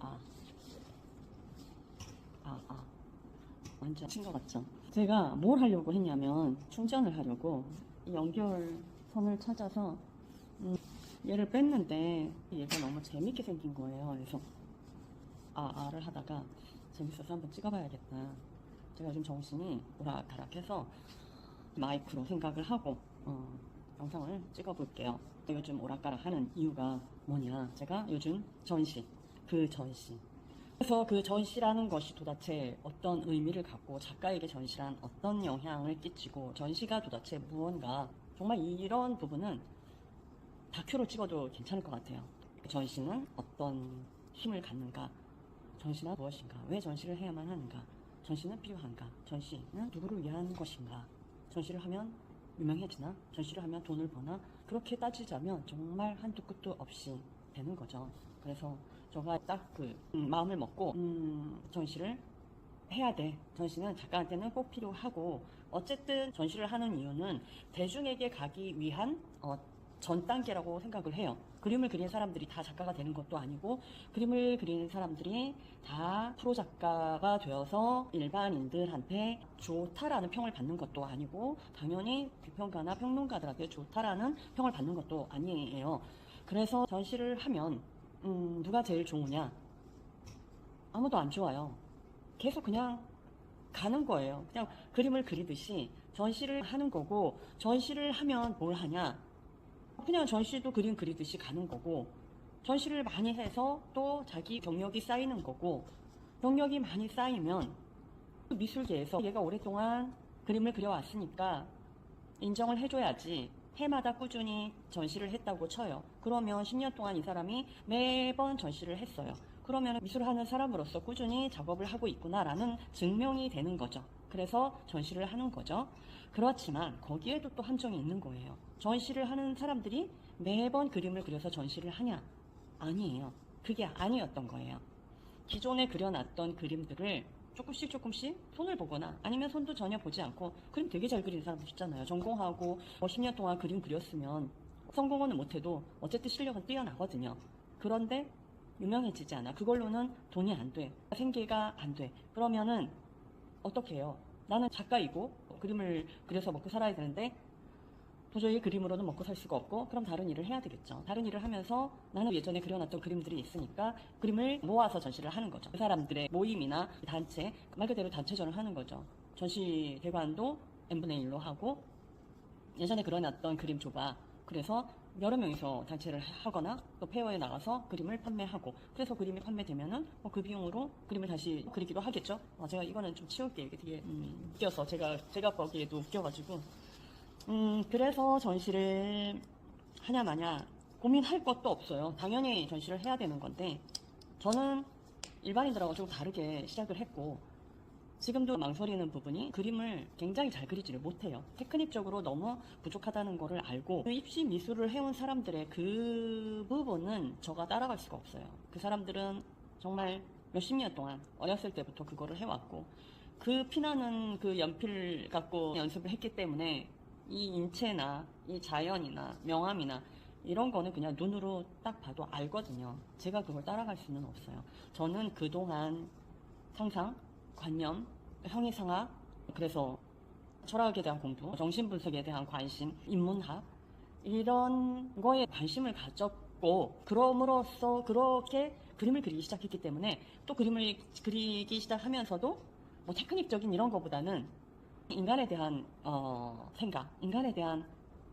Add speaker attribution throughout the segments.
Speaker 1: 아. 아, 아. 완전 친것 같죠? 제가 뭘 하려고 했냐면 충전을 하려고 이 연결선을 찾아서 음, 얘를 뺐는데 얘가 너무 재밌게 생긴 거예요. 그래서 아, 아를 하다가 재밌어서 한번 찍어봐야겠다. 제가 요즘 정신이 오락가락해서 마이크로 생각을 하고 어, 영상을 찍어볼게요. 요즘 오락가락 하는 이유가 뭐냐? 제가 요즘 전시, 그 전시. 그래서 그 전시라는 것이 도대체 어떤 의미를 갖고 작가에게 전시란 어떤 영향을 끼치고 전시가 도대체 무언가 정말 이런 부분은 다큐로 찍어도 괜찮을 것 같아요. 전시는 어떤 힘을 갖는가? 전시는 무엇인가? 왜 전시를 해야만 하는가? 전시는 필요한가? 전시는 누구를 위한 것인가? 전시를 하면 유명해지나? 전시를 하면 돈을 버나? 그렇게 따지자면 정말 한두 끝도 없이 되는 거죠. 그래서 제가 딱 그 마음을 먹고 음, 전시를 해야 돼. 전시는 작가한테는 꼭 필요하고 어쨌든 전시를 하는 이유는 대중에게 가기 위한 어, 전 단계라고 생각을 해요. 그림을 그린 사람들이 다 작가가 되는 것도 아니고 그림을 그리는 사람들이 다 프로 작가가 되어서 일반인들한테 좋다라는 평을 받는 것도 아니고 당연히 비평가나 평론가들한테 좋다라는 평을 받는 것도 아니에요. 그래서 전시를 하면 음, 누가 제일 좋으냐? 아무도 안 좋아요. 계속 그냥 가는 거예요. 그냥 그림을 그리듯이 전시를 하는 거고 전시를 하면 뭘 하냐? 그냥 전시도 그림 그리듯이 가는 거고 전시를 많이 해서 또 자기 경력이 쌓이는 거고 경력이 많이 쌓이면 그 미술계에서 얘가 오랫동안 그림을 그려왔으니까 인정을 해줘야지 해마다 꾸준히 전시를 했다고 쳐요. 그러면 10년 동안 이 사람이 매번 전시를 했어요. 그러면 미술을 하는 사람으로서 꾸준히 작업을 하고 있구나라는 증명이 되는 거죠. 그래서 전시를 하는 거죠. 그렇지만 거기에도 또 함정이 있는 거예요. 전시를 하는 사람들이 매번 그림을 그려서 전시를 하냐? 아니에요. 그게 아니었던 거예요. 기존에 그려놨던 그림들을 조금씩 조금씩 손을 보거나 아니면 손도 전혀 보지 않고 그림 되게 잘 그리는 사람도 있잖아요. 전공하고 뭐 10년 동안 그림 그렸으면 성공은 못해도 어쨌든 실력은 뛰어나거든요. 그런데 유명해지지 않아. 그걸로는 돈이 안 돼. 생계가 안 돼. 그러면은 어떻게 해요? 나는 작가이고 그림을 그려서 먹고 살아야 되는데 도저히 그림으로는 먹고 살 수가 없고 그럼 다른 일을 해야 되겠죠. 다른 일을 하면서 나는 예전에 그려놨던 그림들이 있으니까 그림을 모아서 전시를 하는 거죠. 그 사람들의 모임이나 단체 말 그대로 단체전을 하는 거죠. 전시 대관도 n분의 1로 하고 예전에 그려놨던 그림 줘봐. 그래서 여러 명이서 단체를 하거나 또 페어에 나가서 그림을 판매하고 그래서 그림이 판매되면은 뭐 그 비용으로 그림을 다시 그리기도 하겠죠. 아, 제가 이거는 좀 치울게요. 이게 되게 음, 웃겨서 제가 제가 보기에도 웃겨가지고 음, 그래서 전시를 하냐 마냐 고민할 것도 없어요. 당연히 전시를 해야 되는 건데 저는 일반인들하고 좀 다르게 시작을 했고 지금도 망설이는 부분이 그림을 굉장히 잘 그리지를 못해요. 테크닉적으로 너무 부족하다는 거를 알고 그 입시 미술을 해온 사람들의 그 부분은 저가 따라갈 수가 없어요. 그 사람들은 정말 몇십 년 동안 어렸을 때부터 그거를 해왔고 그 피나는 그 연필 갖고 연습을 했기 때문에 이 인체나 이 자연이나 명암이나 이런 거는 그냥 눈으로 딱 봐도 알거든요. 제가 그걸 따라갈 수는 없어요. 저는 그동안 상상, 관념, 형이상학, 그래서 철학에 대한 공부, 정신분석에 대한 관심, 인문학, 이런 거에 관심을 가졌고, 그럼으로써 그렇게 그림을 그리기 시작했기 때문에 또 그림을 그리기 시작하면서도 뭐 테크닉적인 이런 거보다는 인간에 대한 어, 생각, 인간에 대한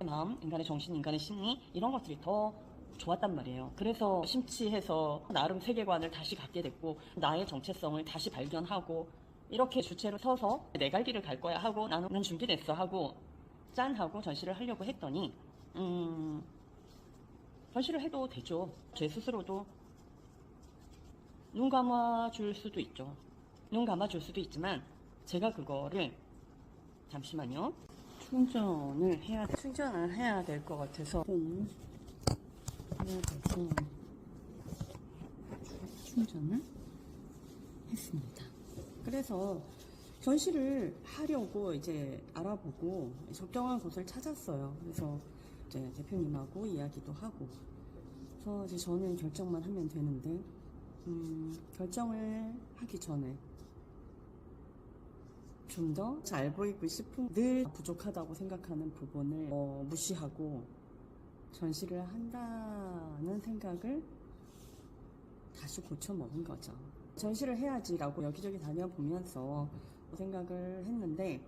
Speaker 1: 마음, 인간의 정신, 인간의 심리 이런 것들이 더 좋았단 말이에요. 그래서 심취해서 나름 세계관을 다시 갖게 됐고 나의 정체성을 다시 발견하고 이렇게 주체로 서서 내갈 길을 갈 거야 하고 나는 난 준비됐어 하고 짠 하고 전시를 하려고 했더니 음 전시를 해도 되죠. 제 스스로도 눈 감아 줄 수도 있죠. 눈 감아 줄 수도 있지만 제가 그거를 잠시만요. 충전을 해야 충전을 해야 될 것 같아서 돼서 충전을 했습니다. 그래서 전시를 하려고 이제 알아보고 적정한 곳을 찾았어요. 그래서 이제 대표님하고 이야기도 하고 그래서 이제 저는 결정만 하면 되는데 음, 결정을 하기 전에 좀 더 잘 보이고 싶은 늘 부족하다고 생각하는 부분을 어, 무시하고 전시를 한다는 생각을 다시 고쳐 먹은 거죠. 전시를 해야지라고 여기저기 다녀보면서 생각을 했는데,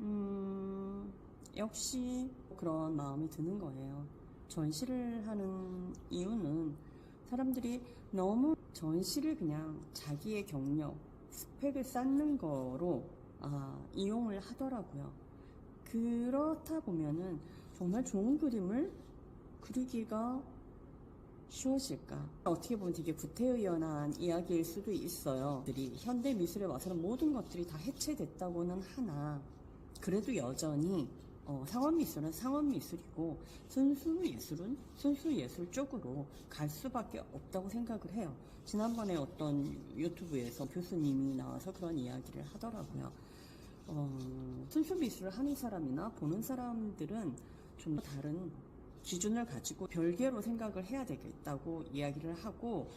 Speaker 1: 음, 역시 그런 마음이 드는 거예요. 전시를 하는 이유는 사람들이 너무 전시를 그냥 자기의 경력, 스펙을 쌓는 거로 아, 이용을 하더라고요. 그렇다 보면은 정말 좋은 그림을 그리기가 쉬워질까? 어떻게 보면 되게 구태의연한 이야기일 수도 있어요. 현대 미술에 와서는 모든 것들이 다 해체됐다고는 하나, 그래도 여전히 어, 상업 미술은 상업 미술이고 순수 예술은 순수 예술 쪽으로 갈 수밖에 없다고 생각을 해요. 지난번에 어떤 유튜브에서 교수님이 나와서 그런 이야기를 하더라고요. 어, 순수 미술을 하는 사람이나 보는 사람들은 좀더 다른 기준을 가지고 별개로 생각을 해야 되겠다고 이야기를 하고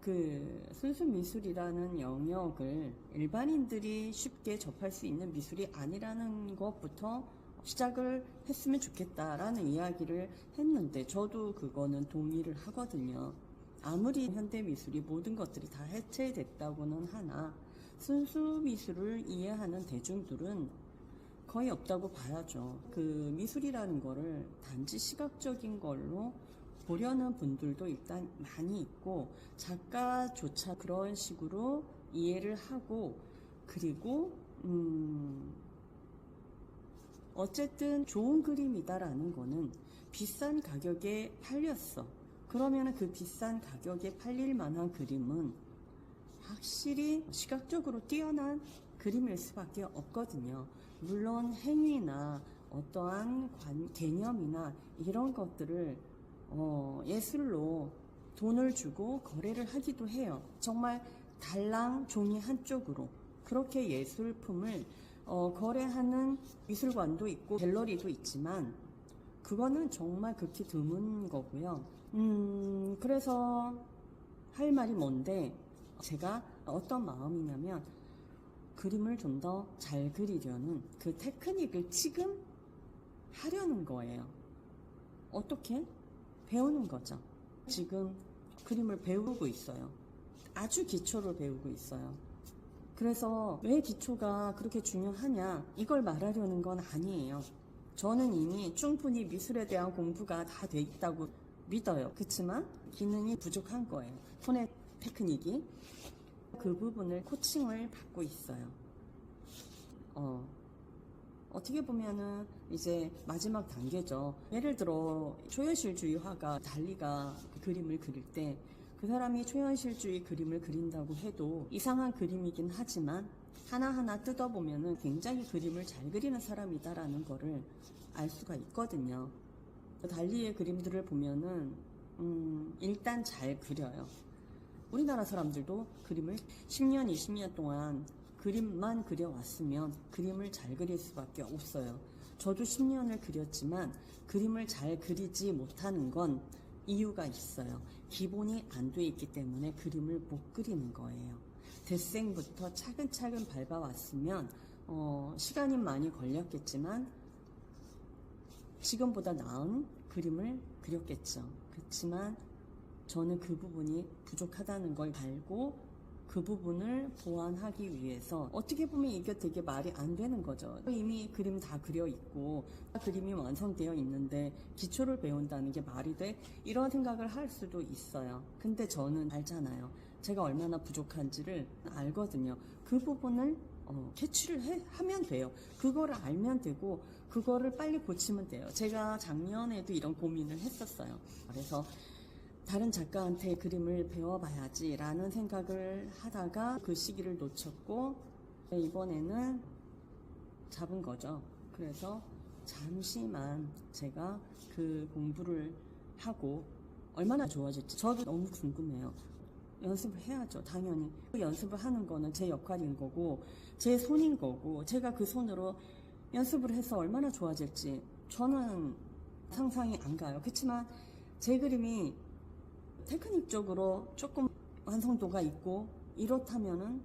Speaker 1: 그 순수 미술이라는 영역을 일반인들이 쉽게 접할 수 있는 미술이 아니라는 것부터 시작을 했으면 좋겠다라는 이야기를 했는데 저도 그거는 동의를 하거든요. 아무리 현대 미술이 모든 것들이 다 해체됐다고는 하나 순수 미술을 이해하는 대중들은 거의 없다고 봐야죠. 그 미술이라는 거를 단지 시각적인 걸로 보려는 분들도 일단 많이 있고 작가조차 그런 식으로 이해를 하고 그리고 음 어쨌든 좋은 그림이다라는 거는 비싼 가격에 팔렸어. 그러면 그 비싼 가격에 팔릴 만한 그림은 확실히 시각적으로 뛰어난 그림일 수밖에 없거든요. 물론 행위나 어떠한 관- 개념이나 이런 것들을 어, 예술로 돈을 주고 거래를 하기도 해요. 정말 달랑 종이 한쪽으로 그렇게 예술품을 어, 거래하는 미술관도 있고 갤러리도 있지만 그거는 정말 극히 드문 거고요. 음, 그래서 할 말이 뭔데 제가 어떤 마음이냐면 그림을 좀 더 잘 그리려는 그 테크닉을 지금 하려는 거예요. 어떻게? 배우는 거죠. 지금 그림을 배우고 있어요. 아주 기초를 배우고 있어요. 그래서 왜 기초가 그렇게 중요하냐? 이걸 말하려는 건 아니에요. 저는 이미 충분히 미술에 대한 공부가 다 돼 있다고 믿어요. 그렇지만 기능이 부족한 거예요. 손의 테크닉이. 그 부분을 코칭을 받고 있어요. 어, 어떻게 보면은 이제 마지막 단계죠. 예를 들어 초현실주의 화가 달리가 그 그림을 그릴 때 그 사람이 초현실주의 그림을 그린다고 해도 이상한 그림이긴 하지만 하나하나 뜯어보면은 굉장히 그림을 잘 그리는 사람이다라는 거를 알 수가 있거든요. 달리의 그림들을 보면은 음, 일단 잘 그려요. 우리나라 사람들도 그림을 10년, 20년 동안 그림만 그려왔으면 그림을 잘 그릴 수밖에 없어요. 저도 10년을 그렸지만 그림을 잘 그리지 못하는 건 이유가 있어요. 기본이 안 돼 있기 때문에 그림을 못 그리는 거예요. 대생부터 차근차근 밟아왔으면 어, 시간이 많이 걸렸겠지만 지금보다 나은 그림을 그렸겠죠. 그렇지만 저는 그 부분이 부족하다는 걸 알고 그 부분을 보완하기 위해서 어떻게 보면 이게 되게 말이 안 되는 거죠. 이미 그림 다 그려 있고 그림이 완성되어 있는데 기초를 배운다는 게 말이 돼? 이런 생각을 할 수도 있어요. 근데 저는 알잖아요. 제가 얼마나 부족한지를 알거든요. 그 부분을 어, 캐치를 해- 하면 돼요. 그거를 알면 되고 그거를 빨리 고치면 돼요. 제가 작년에도 이런 고민을 했었어요. 그래서 다른 작가한테 그림을 배워봐야지라는 생각을 하다가 그 시기를 놓쳤고 이번에는 잡은 거죠. 그래서 잠시만 제가 그 공부를 하고 얼마나 좋아질지 저도 너무 궁금해요. 연습을 해야죠, 당연히. 그 연습을 하는 거는 제 역할인 거고, 제 손인 거고, 제가 그 손으로 연습을 해서 얼마나 좋아질지 저는 상상이 안 가요. 그렇지만 제 그림이 테크닉적으로 조금 완성도가 있고 이렇다면은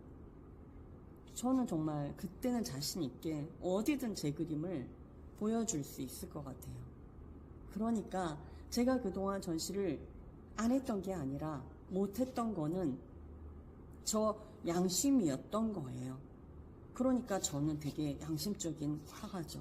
Speaker 1: 저는 정말 그때는 자신 있게 어디든 제 그림을 보여줄 수 있을 것 같아요. 그러니까 제가 그동안 전시를 안 했던 게 아니라 못했던 거는 저 양심이었던 거예요. 그러니까 저는 되게 양심적인 화가죠.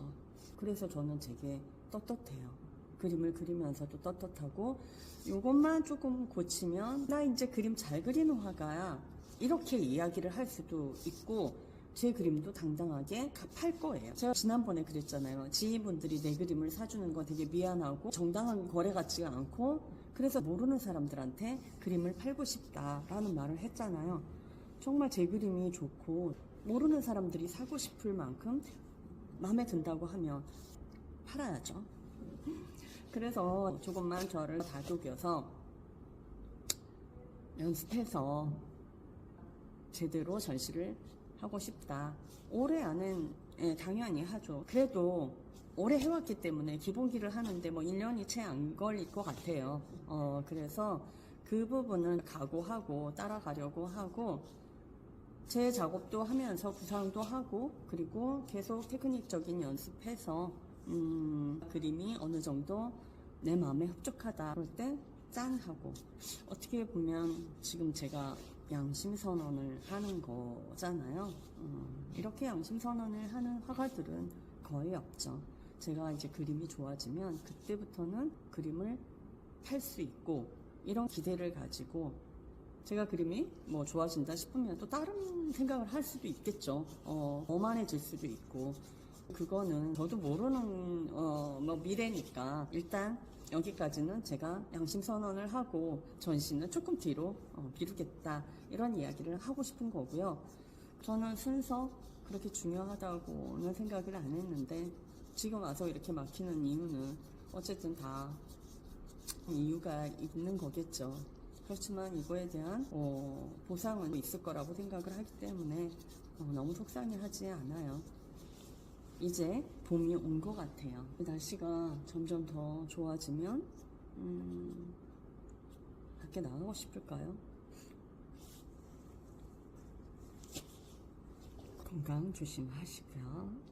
Speaker 1: 그래서 저는 되게 떳떳해요. 그림을 그리면서도 떳떳하고 이것만 조금 고치면 나 이제 그림 잘 그리는 화가야 이렇게 이야기를 할 수도 있고 제 그림도 당당하게 팔 거예요. 제가 지난번에 그랬잖아요. 지인분들이 내 그림을 사주는 거 되게 미안하고 정당한 거래 같지가 않고 그래서 모르는 사람들한테 그림을 팔고 싶다라는 말을 했잖아요. 정말 제 그림이 좋고 모르는 사람들이 사고 싶을 만큼 마음에 든다고 하면 팔아야죠. 그래서 조금만 저를 다독여서 연습해서 제대로 전시를 하고 싶다. 올해 안은 예, 당연히 하죠. 그래도 오래 해왔기 때문에 기본기를 하는데 뭐 1년이 채 안 걸릴 것 같아요. 어, 그래서 그 부분은 각오하고 따라가려고 하고 제 작업도 하면서 구상도 하고 그리고 계속 테크닉적인 연습해서 음, 그림이 어느 정도 내 마음에 흡족하다 그럴 때 짠 하고 어떻게 보면 지금 제가 양심 선언을 하는 거잖아요. 음, 이렇게 양심 선언을 하는 화가들은 거의 없죠. 제가 이제 그림이 좋아지면 그때부터는 그림을 팔 수 있고 이런 기대를 가지고 제가 그림이 뭐 좋아진다 싶으면 또 다른 생각을 할 수도 있겠죠. 어, 오만해질 수도 있고. 그거는 저도 모르는 어, 뭐 미래니까 일단 여기까지는 제가 양심 선언을 하고 전시는 조금 뒤로 어, 미루겠다 이런 이야기를 하고 싶은 거고요. 저는 순서 그렇게 중요하다고는 생각을 안 했는데 지금 와서 이렇게 막히는 이유는 어쨌든 다 이유가 있는 거겠죠. 그렇지만 이거에 대한 어, 보상은 있을 거라고 생각을 하기 때문에 어, 너무 속상해하지 않아요. 이제 봄이 온 것 같아요. 날씨가 점점 더 좋아지면 음, 밖에 나가고 싶을까요? 건강 조심하시고요.